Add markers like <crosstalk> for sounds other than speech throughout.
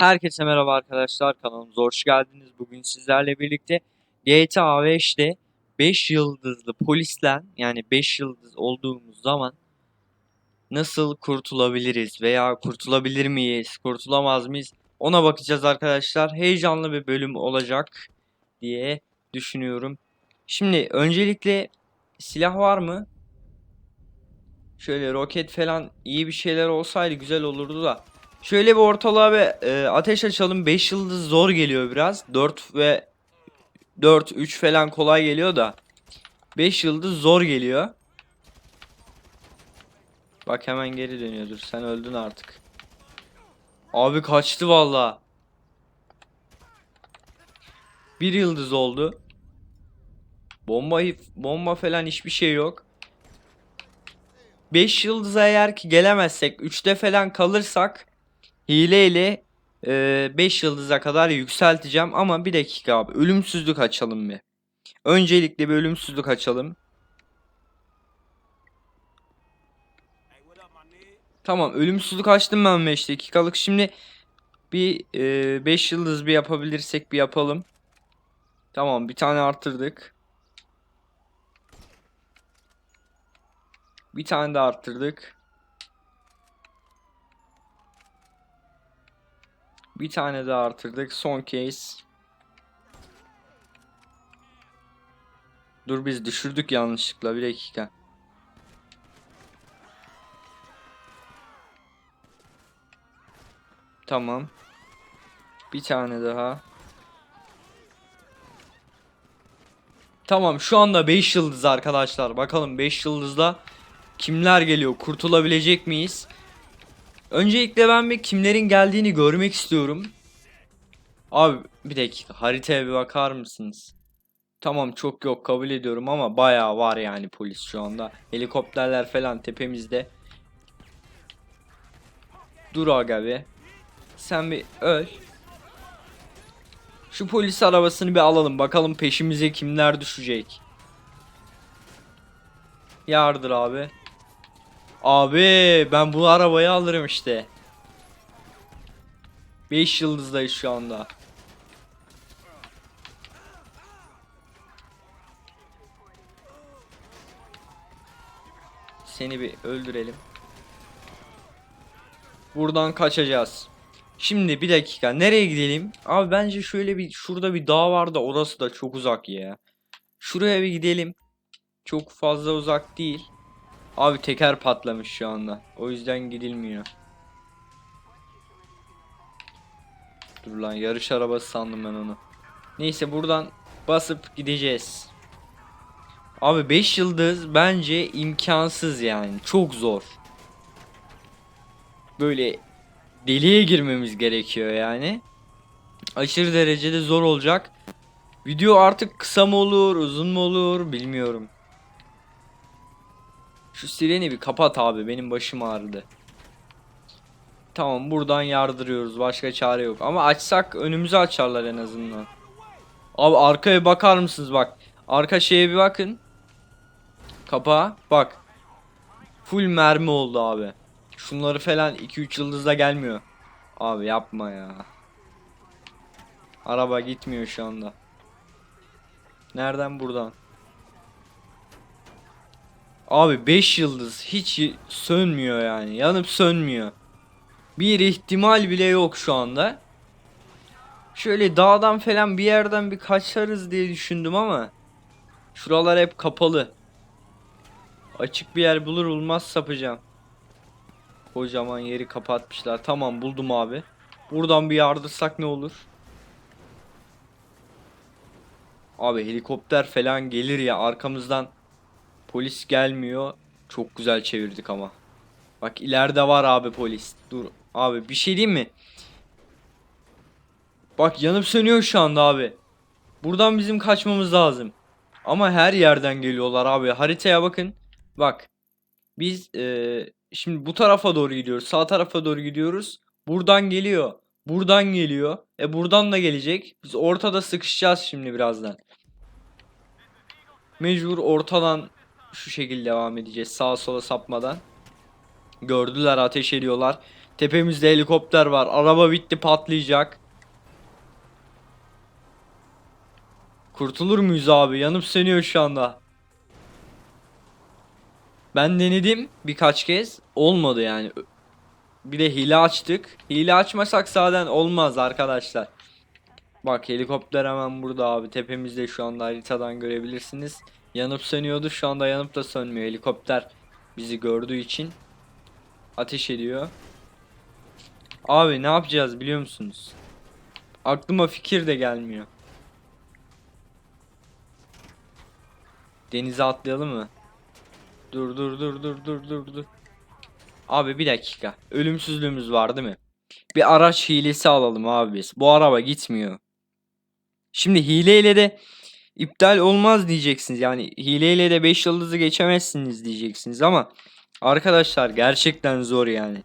Herkese merhaba arkadaşlar kanalımıza hoş geldiniz. Bugün sizlerle birlikte GTA 5'te 5 yıldızlı polisle yani 5 yıldız olduğumuz zaman nasıl kurtulabiliriz veya kurtulabilir miyiz, kurtulamaz mıyız ona bakacağız arkadaşlar. Heyecanlı bir bölüm olacak diye düşünüyorum. Şimdi öncelikle silah var mı? Şöyle roket falan iyi bir şeyler olsaydı güzel olurdu da. Şöyle bir ortalığa bir e, ateş açalım. 5 yıldız zor geliyor biraz. 4 ve 4 3 falan kolay geliyor da 5 yıldız zor geliyor. Bak hemen geri dönüyordur. Sen öldün artık. Abi kaçtı valla. Bir yıldız oldu. Bomba bomba falan hiçbir şey yok. 5 yıldıza eğer ki gelemezsek 3'te falan kalırsak hileyle 5 yıldıza kadar yükselteceğim ama bir dakika abi ölümsüzlük açalım bir. Öncelikle bir ölümsüzlük açalım. Tamam ölümsüzlük açtım ben 5 dakikalık. Şimdi bir 5 yıldız bir yapabilirsek bir yapalım. Tamam bir tane arttırdık. Bir tane de arttırdık. Bir tane daha artırdık. Son case. Dur biz düşürdük yanlışlıkla. Bir dakika. Tamam. Bir tane daha. Tamam şu anda 5 yıldız arkadaşlar. Bakalım 5 yıldızda kimler geliyor? Kurtulabilecek miyiz? Öncelikle ben bir kimlerin geldiğini görmek istiyorum. Abi bir dakika haritaya bir bakar mısınız? Tamam çok yok kabul ediyorum ama bayağı var yani polis şu anda. Helikopterler falan tepemizde. Dur aga be. Sen bir öl. Şu polis arabasını bir alalım bakalım peşimize kimler düşecek. Yardır abi. Abi ben bu arabayı alırım işte. 5 yıldızdayız şu anda. Seni bir öldürelim. Buradan kaçacağız. Şimdi bir dakika nereye gidelim? Abi bence şöyle bir şurada bir dağ var da orası da çok uzak ya. Şuraya bir gidelim. Çok fazla uzak değil. Abi teker patlamış şu anda. O yüzden gidilmiyor. Dur lan yarış arabası sandım ben onu. Neyse buradan basıp gideceğiz. Abi 5 yıldız bence imkansız yani. Çok zor. Böyle deliye girmemiz gerekiyor yani. Aşırı derecede zor olacak. Video artık kısa mı olur, uzun mu olur bilmiyorum. Şu sireni bir kapat abi. Benim başım ağrıdı. Tamam buradan yardırıyoruz. Başka çare yok. Ama açsak önümüzü açarlar en azından. Abi arkaya bakar mısınız bak. Arka şeye bir bakın. Kapağa bak. Full mermi oldu abi. Şunları falan 2-3 yıldızda gelmiyor. Abi yapma ya. Araba gitmiyor şu anda. Nereden buradan? Abi 5 yıldız hiç sönmüyor yani. Yanıp sönmüyor. Bir ihtimal bile yok şu anda. Şöyle dağdan falan bir yerden bir kaçarız diye düşündüm ama şuralar hep kapalı. Açık bir yer bulur bulmaz sapacağım. Kocaman yeri kapatmışlar. Tamam buldum abi. Buradan bir yardırsak ne olur? Abi helikopter falan gelir ya arkamızdan Polis gelmiyor. Çok güzel çevirdik ama. Bak ileride var abi polis. Dur abi bir şey diyeyim mi? Bak yanıp sönüyor şu anda abi. Buradan bizim kaçmamız lazım. Ama her yerden geliyorlar abi. Haritaya bakın. Bak. Biz ee, şimdi bu tarafa doğru gidiyoruz. Sağ tarafa doğru gidiyoruz. Buradan geliyor. Buradan geliyor. E buradan da gelecek. Biz ortada sıkışacağız şimdi birazdan. Mecbur ortadan şu şekilde devam edeceğiz. Sağa sola sapmadan. Gördüler ateş ediyorlar. Tepemizde helikopter var. Araba bitti patlayacak. Kurtulur muyuz abi? Yanıp sönüyor şu anda. Ben denedim birkaç kez. Olmadı yani. Bir de hile açtık. Hile açmasak zaten olmaz arkadaşlar. Bak helikopter hemen burada abi. Tepemizde şu anda haritadan görebilirsiniz. Yanıp sönüyordu. Şu anda yanıp da sönmüyor. Helikopter bizi gördüğü için ateş ediyor. Abi ne yapacağız biliyor musunuz? Aklıma fikir de gelmiyor. Denize atlayalım mı? Dur dur dur dur dur dur dur. Abi bir dakika. Ölümsüzlüğümüz var değil mi? Bir araç hilesi alalım abi biz. Bu araba gitmiyor. Şimdi hileyle de iptal olmaz diyeceksiniz. Yani hileyle de 5 yıldızı geçemezsiniz diyeceksiniz ama arkadaşlar gerçekten zor yani.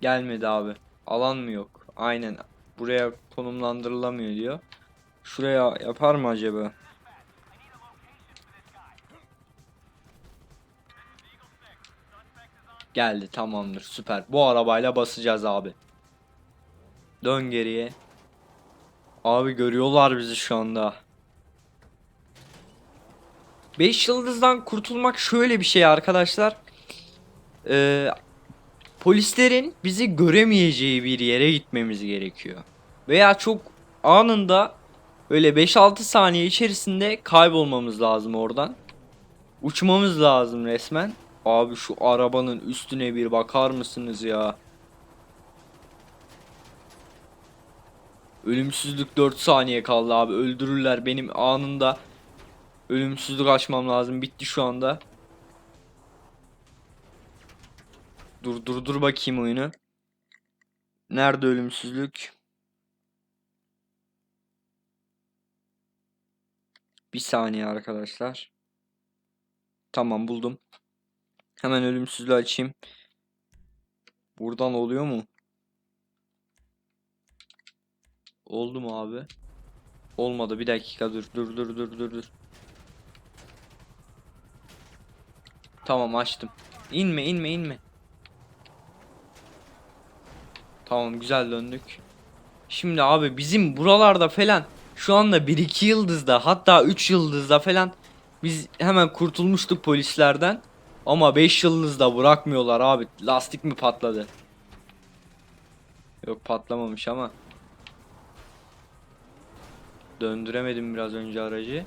Gelmedi abi. Alan mı yok? Aynen. Buraya konumlandırılamıyor diyor. Şuraya yapar mı acaba? Geldi tamamdır süper. Bu arabayla basacağız abi. Dön geriye. Abi görüyorlar bizi şu anda. 5 yıldızdan kurtulmak şöyle bir şey arkadaşlar. Ee, polislerin bizi göremeyeceği bir yere gitmemiz gerekiyor. Veya çok anında böyle 5-6 saniye içerisinde kaybolmamız lazım oradan. Uçmamız lazım resmen. Abi şu arabanın üstüne bir bakar mısınız ya? Ölümsüzlük 4 saniye kaldı abi. Öldürürler benim anında. Ölümsüzlük açmam lazım. Bitti şu anda. Dur dur dur bakayım oyunu. Nerede ölümsüzlük? Bir saniye arkadaşlar. Tamam buldum. Hemen ölümsüzlüğü açayım. Buradan oluyor mu? Oldu mu abi? Olmadı. Bir dakika dur. Dur dur dur dur dur. Tamam açtım. İnme inme inme. Tamam güzel döndük. Şimdi abi bizim buralarda falan şu anda 1-2 yıldızda hatta 3 yıldızda falan biz hemen kurtulmuştuk polislerden. Ama 5 yıldızda bırakmıyorlar abi. Lastik mi patladı? Yok patlamamış ama. Döndüremedim biraz önce aracı.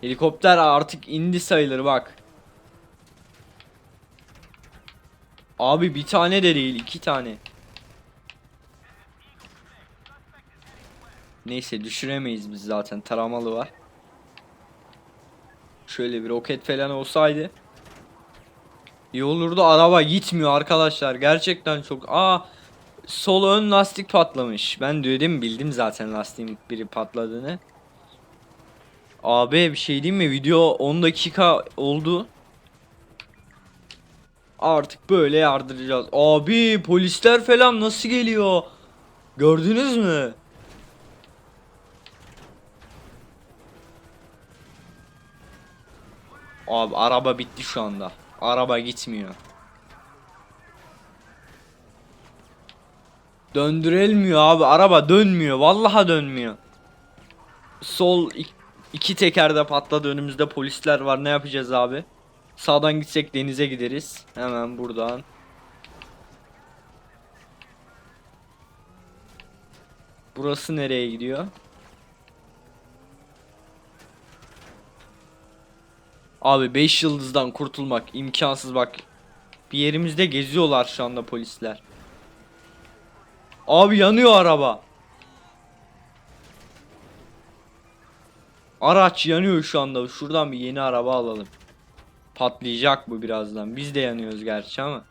Helikopter artık indi sayılır bak. Abi bir tane de değil iki tane. Neyse düşüremeyiz biz zaten taramalı var. Şöyle bir roket falan olsaydı. İyi olurdu araba gitmiyor arkadaşlar gerçekten çok. Aa sol ön lastik patlamış. Ben dedim bildim zaten lastiğin biri patladığını. Abi bir şey diyeyim mi? Video 10 dakika oldu. Artık böyle yardıracağız. Abi polisler falan nasıl geliyor? Gördünüz mü? Abi araba bitti şu anda. Araba gitmiyor. Döndürülmüyor abi. Araba dönmüyor. Vallahi dönmüyor. Sol ik- iki tekerde patladı. Önümüzde polisler var. Ne yapacağız abi? Sağdan gitsek denize gideriz. Hemen buradan. Burası nereye gidiyor? Abi 5 yıldızdan kurtulmak imkansız bak. Bir yerimizde geziyorlar şu anda polisler. Abi yanıyor araba. Araç yanıyor şu anda. Şuradan bir yeni araba alalım. Patlayacak bu birazdan. Biz de yanıyoruz gerçi ama.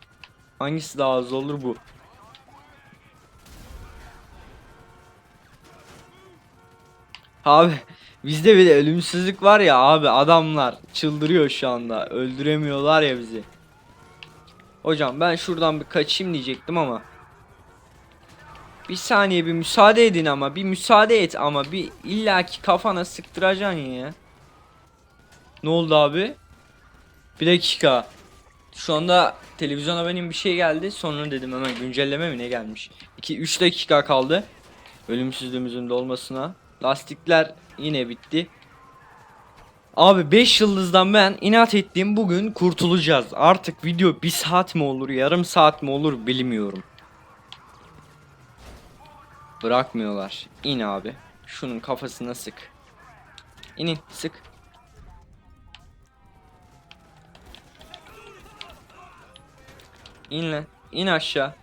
Hangisi daha az olur bu? Abi bizde bir de ölümsüzlük var ya abi adamlar çıldırıyor şu anda. Öldüremiyorlar ya bizi. Hocam ben şuradan bir kaçayım diyecektim ama. Bir saniye bir müsaade edin ama bir müsaade et ama bir illaki kafana sıktıracaksın ya. Ne oldu abi? Bir dakika. Şu anda televizyona benim bir şey geldi. Sonra dedim hemen güncelleme mi ne gelmiş. 2 3 dakika kaldı. Ölümsüzlüğümüzün dolmasına. Lastikler yine bitti. Abi 5 yıldızdan ben inat ettiğim bugün kurtulacağız. Artık video 1 saat mi olur, yarım saat mi olur bilmiyorum. Bırakmıyorlar. İn abi. Şunun kafasına sık. İnin, sık. İn lan. İn aşağı.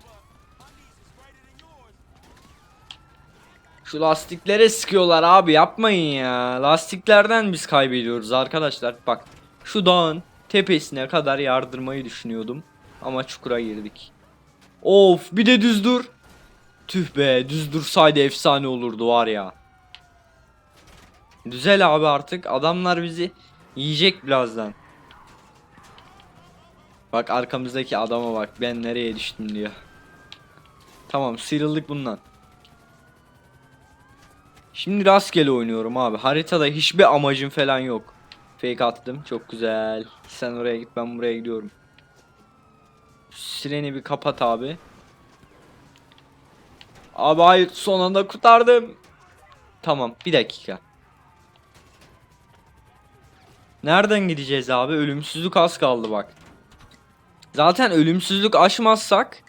Şu lastiklere sıkıyorlar abi yapmayın ya. Lastiklerden biz kaybediyoruz arkadaşlar. Bak şu dağın tepesine kadar yardırmayı düşünüyordum. Ama çukura girdik. Of bir de düz dur. Tüh be düz dursaydı efsane olurdu var ya. Güzel abi artık adamlar bizi yiyecek birazdan. Bak arkamızdaki adama bak ben nereye düştüm diyor. Tamam sıyrıldık bundan. Şimdi rastgele oynuyorum abi. Haritada hiçbir amacım falan yok. Fake attım. Çok güzel. Sen oraya git ben buraya gidiyorum. Sireni bir kapat abi. Abi hayır son anda kurtardım. Tamam bir dakika. Nereden gideceğiz abi? Ölümsüzlük az kaldı bak. Zaten ölümsüzlük aşmazsak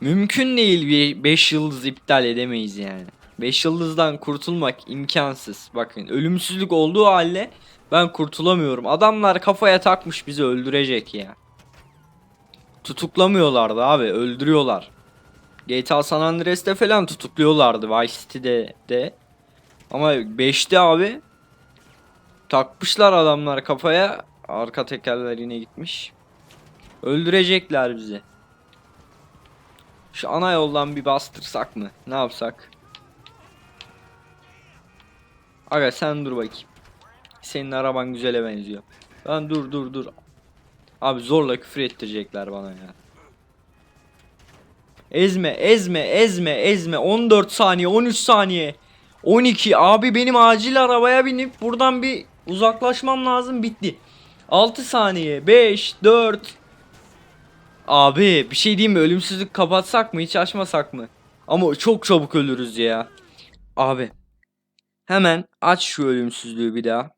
mümkün değil bir 5 yıldız iptal edemeyiz yani. 5 yıldızdan kurtulmak imkansız. Bakın ölümsüzlük olduğu halde ben kurtulamıyorum. Adamlar kafaya takmış bizi öldürecek ya. Tutuklamıyorlardı abi öldürüyorlar. GTA San Andreas'te falan tutukluyorlardı Vice City'de de. Ama 5'te abi takmışlar adamlar kafaya. Arka tekerler yine gitmiş. Öldürecekler bizi. Şu ana yoldan bir bastırsak mı? Ne yapsak? Aga sen dur bakayım. Senin araban güzele benziyor. Lan dur dur dur. Abi zorla küfür ettirecekler bana ya. Ezme ezme ezme ezme. 14 saniye 13 saniye. 12 abi benim acil arabaya binip buradan bir uzaklaşmam lazım. Bitti. 6 saniye. 5 4 Abi bir şey diyeyim mi? Ölümsüzlük kapatsak mı hiç açmasak mı? Ama çok çabuk ölürüz ya. Abi Hemen aç şu ölümsüzlüğü bir daha.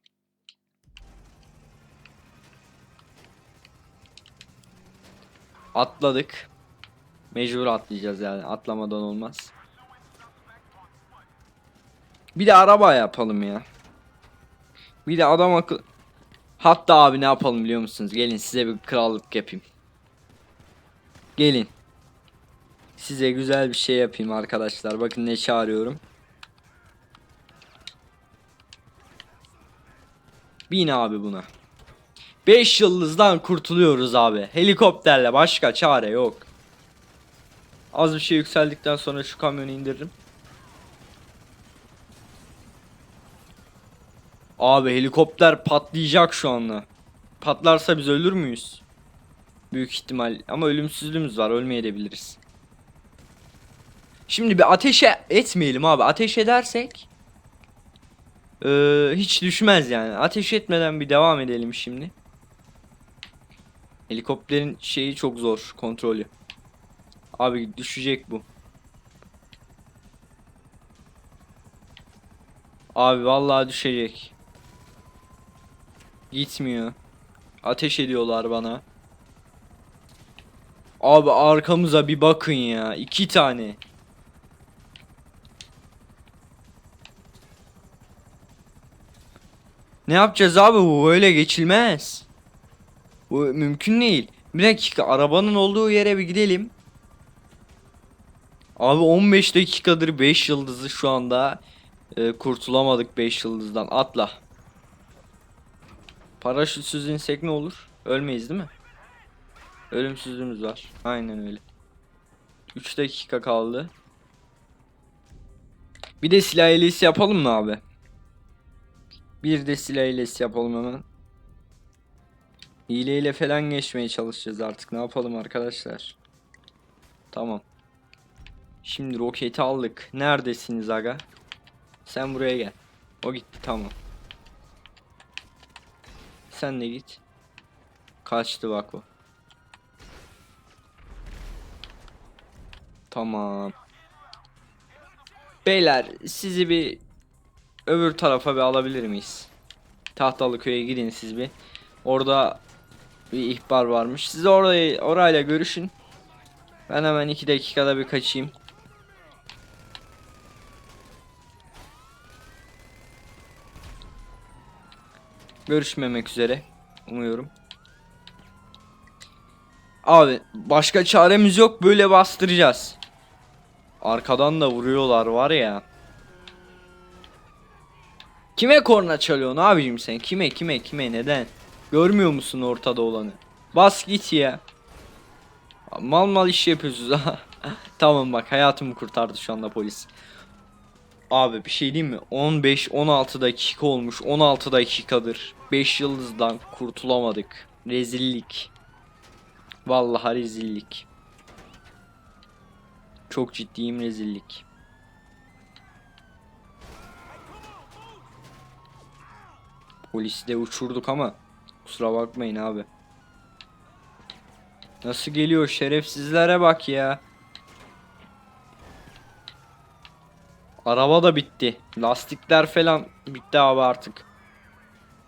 Atladık Mecbur atlayacağız yani atlamadan olmaz. Bir de araba yapalım ya. Bir de adam akıl. Hatta abi ne yapalım biliyor musunuz? Gelin size bir krallık yapayım. Gelin. Size güzel bir şey yapayım arkadaşlar. Bakın ne çağırıyorum. Bin abi buna. 5 yıldızdan kurtuluyoruz abi. Helikopterle başka çare yok. Az bir şey yükseldikten sonra şu kamyonu indiririm. Abi helikopter patlayacak şu anda. Patlarsa biz ölür müyüz? Büyük ihtimal ama ölümsüzlüğümüz var ölmeyebiliriz. Şimdi bir ateşe etmeyelim abi. Ateş edersek eee, hiç düşmez yani. Ateş etmeden bir devam edelim şimdi. Helikopterin şeyi çok zor kontrolü. Abi düşecek bu. Abi vallahi düşecek. Gitmiyor. Ateş ediyorlar bana. Abi arkamıza bir bakın ya. iki tane. Ne yapacağız abi bu böyle geçilmez. Bu mümkün değil. Bir dakika arabanın olduğu yere bir gidelim. Abi 15 dakikadır 5 yıldızı şu anda e, kurtulamadık 5 yıldızdan. Atla. Paraşütsüz insek ne olur? Ölmeyiz değil mi? Ölümsüzlüğümüz var. Aynen öyle. 3 dakika kaldı. Bir de silah elisi yapalım mı abi? Bir de silah elisi yapalım hemen. Hileyle falan geçmeye çalışacağız artık. Ne yapalım arkadaşlar? Tamam. Şimdi roketi aldık. Neredesiniz aga? Sen buraya gel. O gitti tamam. Sen de git. Kaçtı bak o. Tamam. Beyler sizi bir öbür tarafa bir alabilir miyiz? Tahtalıköy'e gidin siz bir. Orada bir ihbar varmış. Siz orayı orayla görüşün. Ben hemen iki dakikada bir kaçayım. Görüşmemek üzere. Umuyorum. Abi başka çaremiz yok böyle bastıracağız. Arkadan da vuruyorlar var ya. Kime korna çalıyorsun abicim sen? Kime kime kime neden? Görmüyor musun ortada olanı? Bas git ya. Mal mal iş yapıyorsunuz ha. <laughs> tamam bak hayatımı kurtardı şu anda polis. Abi bir şey diyeyim mi? 15-16 dakika olmuş. 16 dakikadır. 5 yıldızdan kurtulamadık. Rezillik. Vallahi rezillik. Çok ciddiyim rezillik. Polisi de uçurduk ama kusura bakmayın abi. Nasıl geliyor şerefsizlere bak ya. Araba da bitti. Lastikler falan bitti abi artık.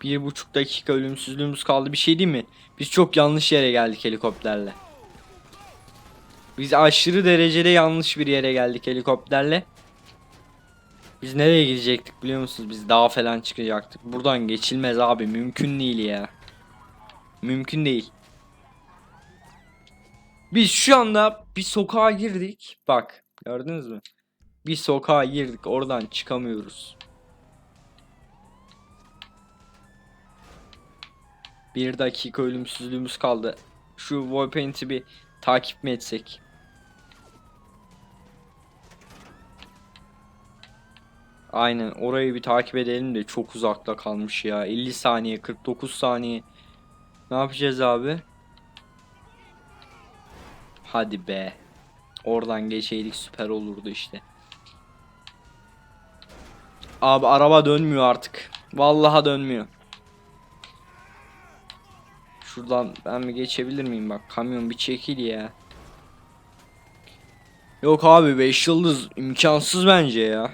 Bir buçuk dakika ölümsüzlüğümüz kaldı. Bir şey değil mi? Biz çok yanlış yere geldik helikopterle. Biz aşırı derecede yanlış bir yere geldik helikopterle. Biz nereye gidecektik biliyor musunuz? Biz dağa falan çıkacaktık. Buradan geçilmez abi. Mümkün değil ya. Mümkün değil. Biz şu anda bir sokağa girdik. Bak gördünüz mü? Bir sokağa girdik. Oradan çıkamıyoruz. Bir dakika ölümsüzlüğümüz kaldı. Şu waypoint'i bir takip mi etsek? Aynen orayı bir takip edelim de çok uzakta kalmış ya. 50 saniye 49 saniye. Ne yapacağız abi? Hadi be. Oradan geçeydik süper olurdu işte. Abi araba dönmüyor artık. Vallahi dönmüyor. Şuradan ben mi geçebilir miyim bak kamyon bir çekil ya. Yok abi 5 yıldız imkansız bence ya.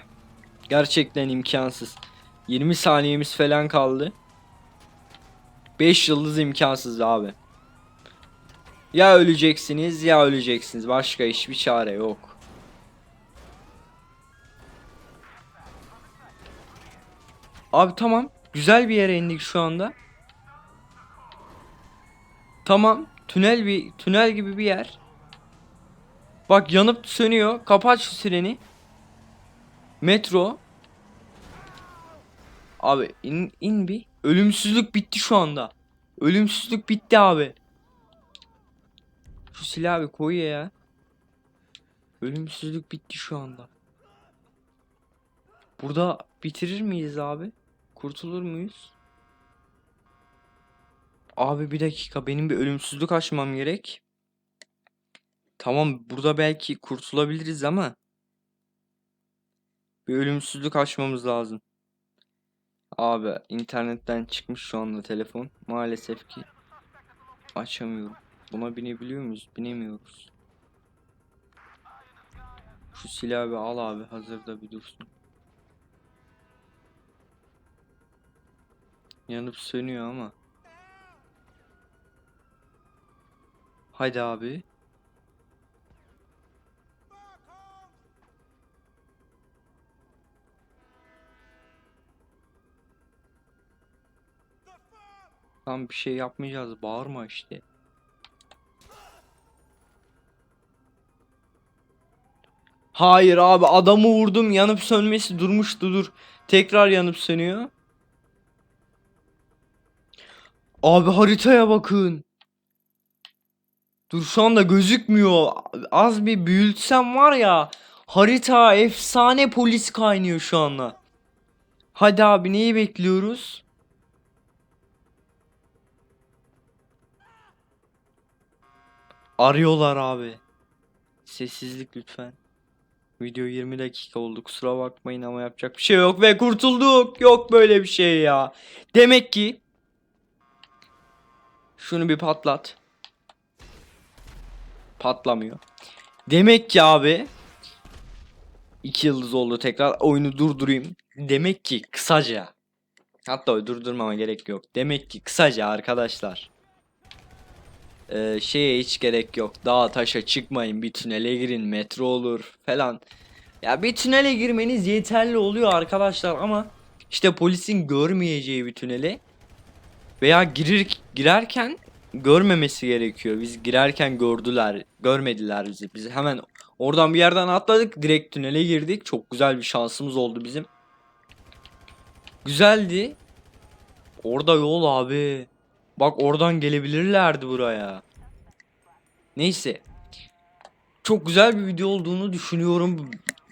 Gerçekten imkansız. 20 saniyemiz falan kaldı. 5 yıldız imkansız abi. Ya öleceksiniz ya öleceksiniz. Başka hiçbir çare yok. Abi tamam. Güzel bir yere indik şu anda. Tamam. Tünel bir tünel gibi bir yer. Bak yanıp sönüyor. Kapat şu sireni. Metro. Abi in, in bir. Ölümsüzlük bitti şu anda. Ölümsüzlük bitti abi. Şu silahı bir koy ya. Ölümsüzlük bitti şu anda. Burada bitirir miyiz abi? Kurtulur muyuz? Abi bir dakika benim bir ölümsüzlük açmam gerek. Tamam burada belki kurtulabiliriz ama bir ölümsüzlük açmamız lazım. Abi internetten çıkmış şu anda telefon. Maalesef ki açamıyorum. Buna binebiliyor muyuz? Binemiyoruz. Şu silahı bir al abi hazırda bir dursun. Yanıp sönüyor ama. Haydi abi. Tam bir şey yapmayacağız. Bağırma işte. Hayır abi adamı vurdum yanıp sönmesi durmuştu dur. Tekrar yanıp sönüyor. Abi haritaya bakın. Dur şu anda gözükmüyor. Az bir büyütsem var ya. Harita efsane polis kaynıyor şu anda. Hadi abi neyi bekliyoruz? Arıyorlar abi. Sessizlik lütfen. Video 20 dakika oldu kusura bakmayın ama yapacak bir şey yok ve kurtulduk. Yok böyle bir şey ya. Demek ki Şunu bir patlat. Patlamıyor. Demek ki abi 2 yıldız oldu tekrar. Oyunu durdurayım. Demek ki kısaca hatta durdurmama gerek yok. Demek ki kısaca arkadaşlar ee, şeye hiç gerek yok. Dağa taşa çıkmayın. Bir tünele girin. Metro olur falan. Ya bir tünele girmeniz yeterli oluyor arkadaşlar ama işte polisin görmeyeceği bir tünele veya girir girerken görmemesi gerekiyor. Biz girerken gördüler, görmediler bizi. Biz hemen oradan bir yerden atladık, direkt tünele girdik. Çok güzel bir şansımız oldu bizim. Güzeldi. Orada yol abi. Bak oradan gelebilirlerdi buraya. Neyse. Çok güzel bir video olduğunu düşünüyorum.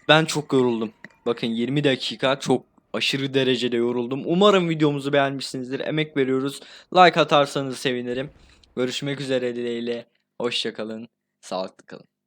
Ben çok yoruldum. Bakın 20 dakika çok aşırı derecede yoruldum. Umarım videomuzu beğenmişsinizdir. Emek veriyoruz. Like atarsanız sevinirim. Görüşmek üzere dileğiyle. Hoşçakalın. Sağlıklı kalın.